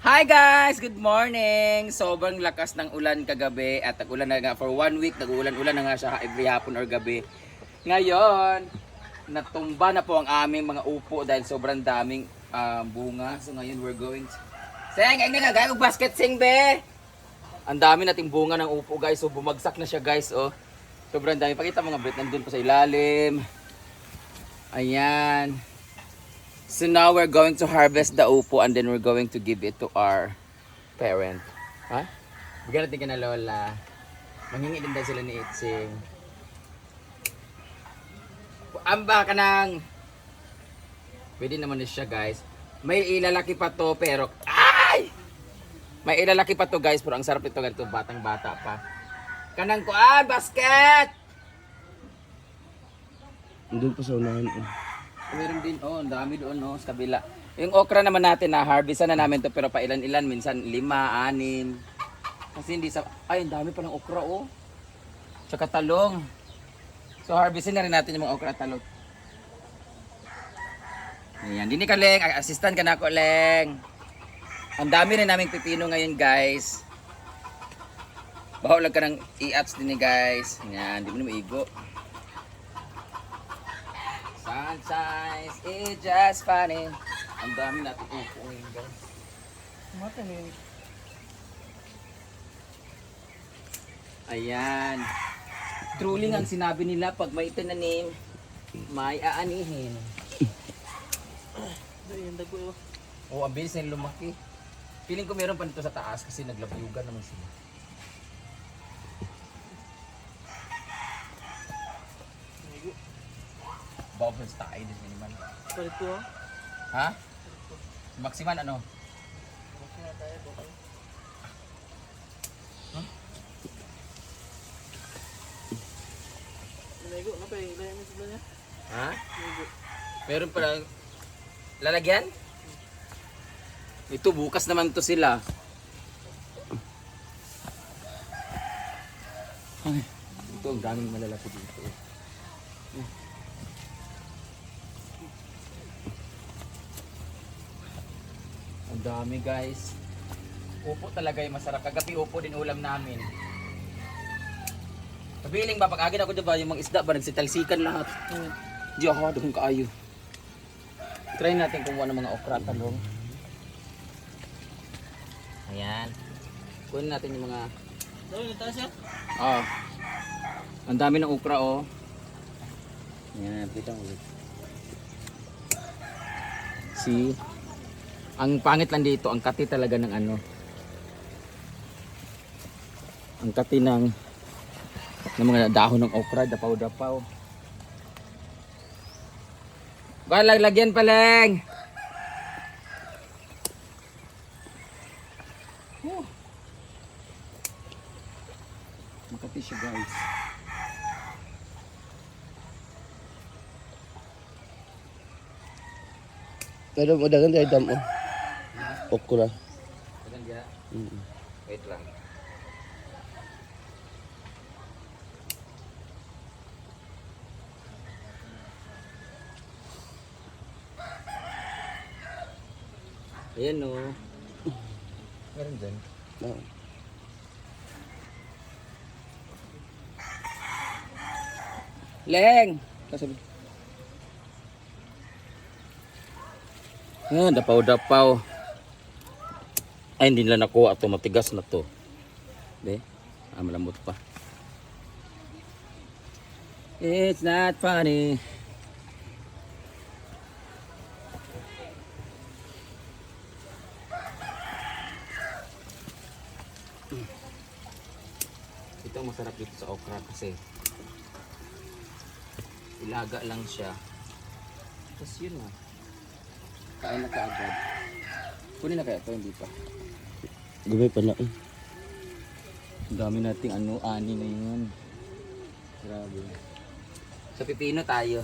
Hi guys! Good morning! Sobrang lakas ng ulan kagabi at nag-ulan na nga for one week. Nag-ulan-ulan na nga siya every hapon or gabi. Ngayon, natumba na po ang aming mga upo dahil sobrang daming ah, bunga. So ngayon we're going. Seng! Ay nga guys! Basket sing be! Ang dami nating bunga ng upo guys. So bumagsak na siya guys. Oh. Sobrang dami. Pakita mga brit. Nandun pa sa ilalim. Ayan. So now we're going to harvest the upo and then we're going to give it to our parent. Ha? Bigyan natin ka na lola. Manghingi din daw sila ni Itzing. Amba ka nang. Pwede naman na siya guys. May ilalaki pa to pero... Ay! May ilalaki pa to guys pero ang sarap ito ganito batang bata pa. Kanang ko, ah, basket! Doon pa sa unahan. eh. Meron din, oh, ang dami doon, oh, sa kabila. Yung okra naman natin, na harvestan na namin to pero pa ilan-ilan, minsan lima, anim. Kasi hindi sa, ay, ang dami pa ng okra, oh. Tsaka talong. So, harvestin na rin natin yung mga okra at talong. Ayan, dini ka, Leng. Assistant ka na ako, Leng. Ang dami rin naming pipino ngayon, guys. Bahaw lang ka ng i-ats din, guys. Ayan, di mo na maigo. Sunshine is just funny. Ang dami natin ngayon, guys. Ayan. Truly ang sinabi nila, pag may tinanim, may aanihin. Oo, ang bilis na lumaki. Feeling ko meron pa nito sa taas kasi naglabyugan naman sila. Bubbles tayo din naman. Palito ah. Ha? Maximan ano? Lego, ano pa yung ilayan mo sa niya? Ha? Meron pala lalagyan? Ito bukas naman to sila. Ay, ito ang daming malalaki dito. Ang dami guys. Upo talaga yung masarap. Kagabi upo din ulam namin. Kabiling ba, pag agin ako diba, yung mga isda ba, nagsitalsikan lahat. Di ako, doon kaayo. Try natin kumuha ng mga okra talong. Ayan. Kunin natin yung mga... Dawin, nataas siya? Ah. Ang dami ng okra, oh. Ayan, kita mo. See? Ang pangit lang dito, ang kati talaga ng ano. Ang kati ng ng mga dahon ng okra, dapaw-dapaw. Ba, lagyan pa lang. Whew. Makati siya guys. Pero madagan tayo damo. Okra. Ayan dia. Mm. Wait lang. Ayan o. Meron dyan. Ah. Leng! Kasabi. Yan, dapaw-dapaw. Ay, hindi nila nakuha ito. Matigas na to. Be? Ah, malambot pa. It's not funny. Ito masarap dito sa okra kasi ilaga lang siya. Tapos yun na. Kain na kaagad. Kunin na kaya ito, hindi pa. Gumay pa na eh. Dami nating ano, ani ngayon. Grabe. Sa pipino tayo.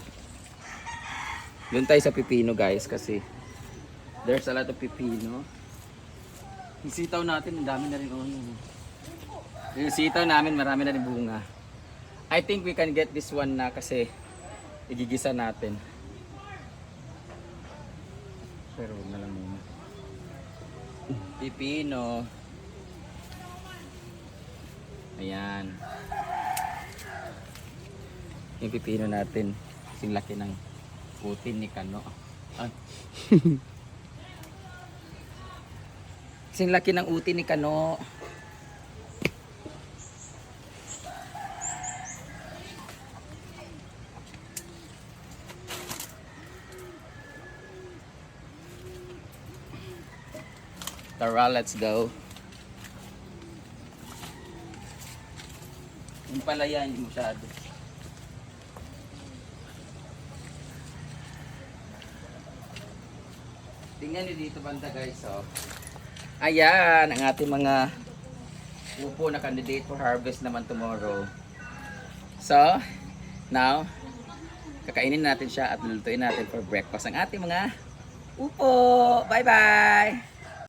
Doon tayo sa pipino guys kasi there's a lot of pipino. Yung sitaw natin, ang dami na rin. Yun. Yung sitaw namin, marami na rin bunga. I think we can get this one na kasi igigisa natin. Pero na. Pipino. Ayan. Yung pipino natin. Kasing laki ng putin ni Kano. Ay. Kasing laki ng uti ni Kano. Tara, let's go. Yung palaya, hindi masyado. Tingnan niyo dito banda guys, oh. Ayan, ang ating mga upo na candidate for harvest naman tomorrow. So, now, kakainin natin siya at lulutuin natin for breakfast ang ating mga upo. Bye-bye!